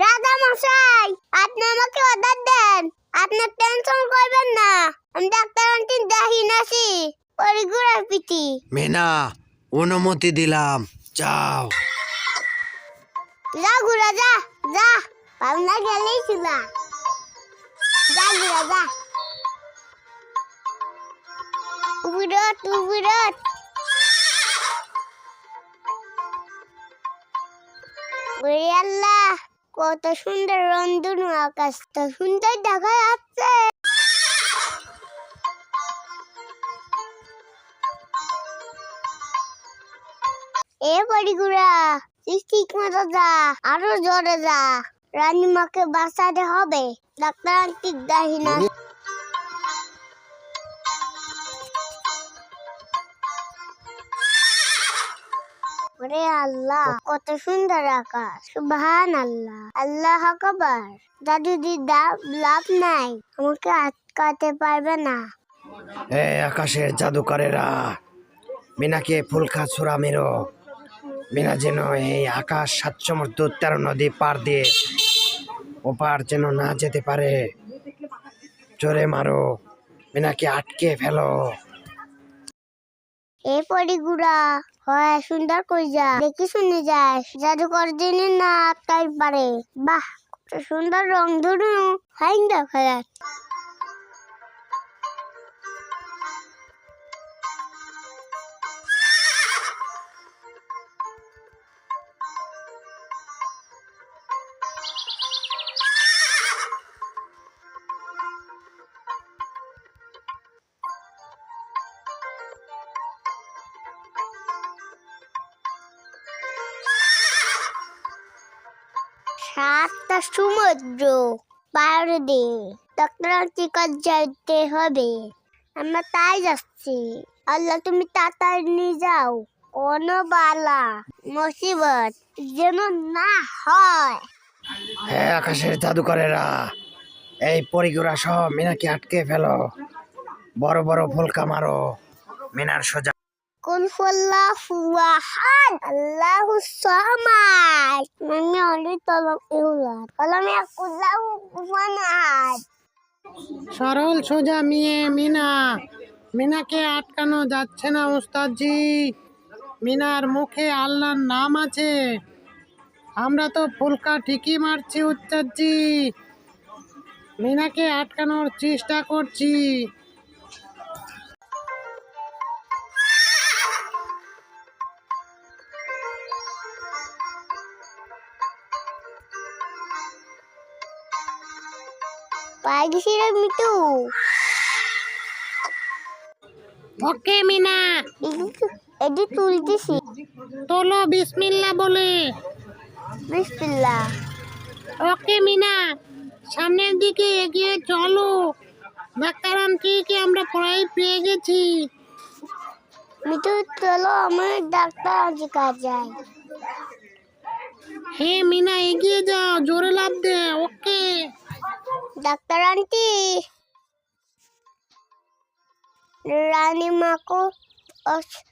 দাদা মশাই আপনি আমাকে অর্ডার দেন। আপনি টেনশন করবেন না। আমি ডাক্তার আন্টি দেখি নাসি পরিগুড়ার পিটি মিনা অনুমতি দিলাম। যাও। যা ঘুরা যা যা পাবনা গেলেই চুলা। যা ঘুরা যা উবিরত। উবিরত আল্লাহ। কত সুন্দর রন্ধন আকাশটা সুন্দর দেখা যাচ্ছে। এ বাড়িগুড়া, তুই ঠিক মতো যা, আরও জোরে যা। রানীমাকে বাঁচাতে হবে, ডাক্তার আন্টি দাহি না ওরে আল্লাহ কত সুন্দর আকাশ। সুবহান আল্লাহ আল্লাহ আকবার। দাদু দিদা লাভ নাই। আমাকে আটকাতে পারবে না। এ আকাশের জাদুকরেরা মিনাকে ফুলকা ছোড়া মেরো। মিনা যেন এই আকাশ সাত সমুদ্র তেরো নদী পার দিয়ে ওপার যেন না যেতে পারে। জোরে মারো মিনাকে আটকে ফেলো। এ পরিগুড়া হয়, সুন্দর কই যা দেখি শুনে যাস। জাদুকর দিনে না আটকাই পারে। বাহ সুন্দর রং ধরু। হাইন দেখা সাতটা সমুদ্র পার দিয়ে টিকার যাইতে হবে? আমরা তাই যাচ্ছি। আল্লাহ, তুমি তাড়াতাড়ি নিয়ে যাও। কোনো বালা মুসিবত যেন না হয়। হ্যাঁ আকাশের জাদুকরেরা, এই পরিগুড়া সহ মিনাকে আটকে ফেলো। বড় বড় ফুলকা মারো, মিনার সোজা কুল হুয়াল্লাহু আহাদ আল্লাহু সামাদ মানে অলি তলম ইউলাদ কলম ইয়াকুল্লাহু কুফুয়ান আহাদ সরল সোজা মেয়ে মিনা। মিনাকে আটকানো যাচ্ছে না ওস্তাদজি। মিনার মুখে আল্লাহর নাম আছে। আমরা তো ফুলকা ঠিকই মারছি উস্তাদজি মিনাকে আটকানোর চেষ্টা করছি। গেছি মিটু ওকে মিনা এদি তুলতেছি তোলো বিসমিল্লা বলে বিসমিল্লাহ ওকে মিনা সামনের দিকে এগিয়ে চলো ডাক্তার আন্টিকে আমরা প্রায় পেয়ে গেছি মিটু চলো আমার ডাক্তার আজকে কাজ যায় হে মিনা এগিয়ে যাও জোরে লাভ দে ওকে ডাক্তার আন্টি। রানী মাকো অস-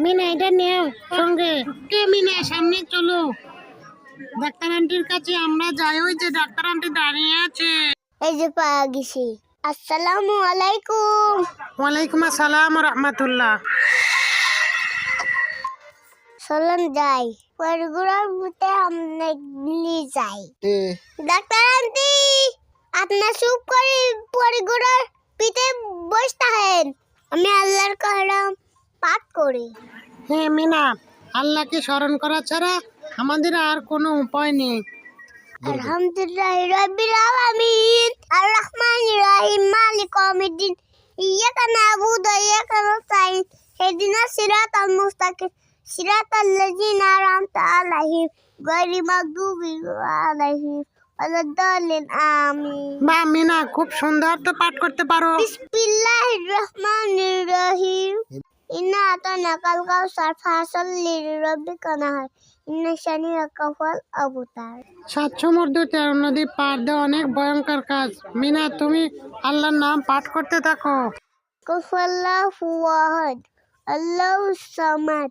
মিনা এটা নেও সঙ্গে। কে মিনা সামনে চলো। ডাক্তার আন্টির কাছে আমরা যাই ওই যে ডাক্তার আন্টি দাঁড়িয়ে আছে। এই যে পাওয়া গেছি আসসালামু আলাইকুম। ওয়ালাইকুম আসসালাম রহমতুল্লাহ। চলুন যাই। পরগুড়ার বুতে আমরা নিয়ে যাই ডাক্তার আন্টি আপনার চুপ করে পরগুড়ার পিঠে বসে থাকেন। আমি আল্লাহর কালাম পাঠ করি। হে মিনা আল্লাহকে স্মরণ করা ছাড়া আমাদের আর কোনো উপায় নেই। আলহামদুলিল্লাহ রাব্বিল আলামিন। আর রহমান রহিম মালিক ইয়াউমিদ্দিন। ইয়াকা নাবুদু ওয়া ইয়াকা নাস্তাইন ইহদিনাস সিরাতাল মুস্তাকিম। সিরাতাল লাযিনা আন'আমতা আলাইহিম গায়রিল মাগদুবি আলাইহিম ওয়ালাদ-দাল্লিন আমিন বা মিনা খুব সুন্দর তো পাঠ করতে পারো। বিসমিল্লাহির রহমানির রহিম। ইন্না আতানাকাল কাউসার ফাসাল্লি লিরাব্বিকা নাহার। ইন্না শানিআকা হুয়াল আবতার। সাত সমুদ্র তেরো নদী পার দেওয়া অনেক ভয়ঙ্কর কাজ। মিনা তুমি আল্লাহর নাম পাঠ করতে থাকো। কুফাল্লাহু আহাদ আল্লাহু সামাদ।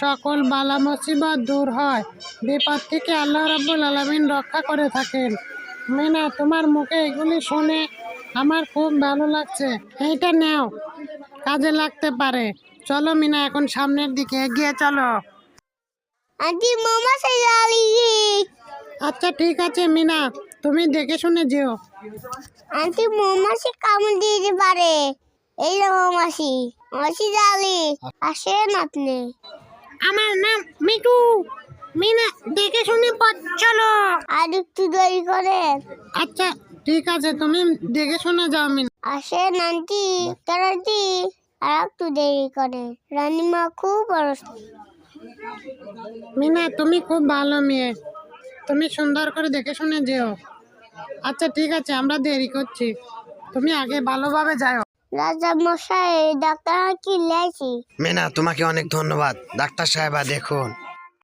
সকল বালা মুসিবত দূর হয়। বিপদ থেকে আল্লাহ রাব্বুল আলামিন রক্ষা করে থাকেন। মিনা তোমার মুখে এগুলি শুনে আমার খুব ভালো লাগছে। এইটা নেও কাজে লাগতে পারে। চলো মিনা এখন সামনের দিকে এগিয়ে চলো। আন্টি মামা সাইয়ালি আচ্ছা ঠিক আছে মিনা তুমি দেখে শুনে যেও। আন্টি মৌমাছি কামড় দিয়ে দিতে পারে। এই যে মৌমাছি মৌমাছি জালি আসেন আপনি। আমার নাম মিটু মিনা দেখে শুনে পথ চলো। আর একটু দেরি করে। আচ্ছা ঠিক আছে তুমি দেখে শুনে যাও মিনা। আসেন আন্টি। কেন আন্টি? আর একটু দেরি করে। রানীমা খুব অসুস্থ। মিনা তুমি খুব ভালো মেয়ে। তুমি সুন্দর করে দেখে শুনে যেও। আচ্ছা ঠিক আছে আমরা দেরি করছি। তুমি আগে ভালোভাবে যাও। রাজা মশাই ডাক্তার কি লেছি মেনা তোমাকে অনেক ধন্যবাদ। ডাক্তার সাহেবা দেখুন।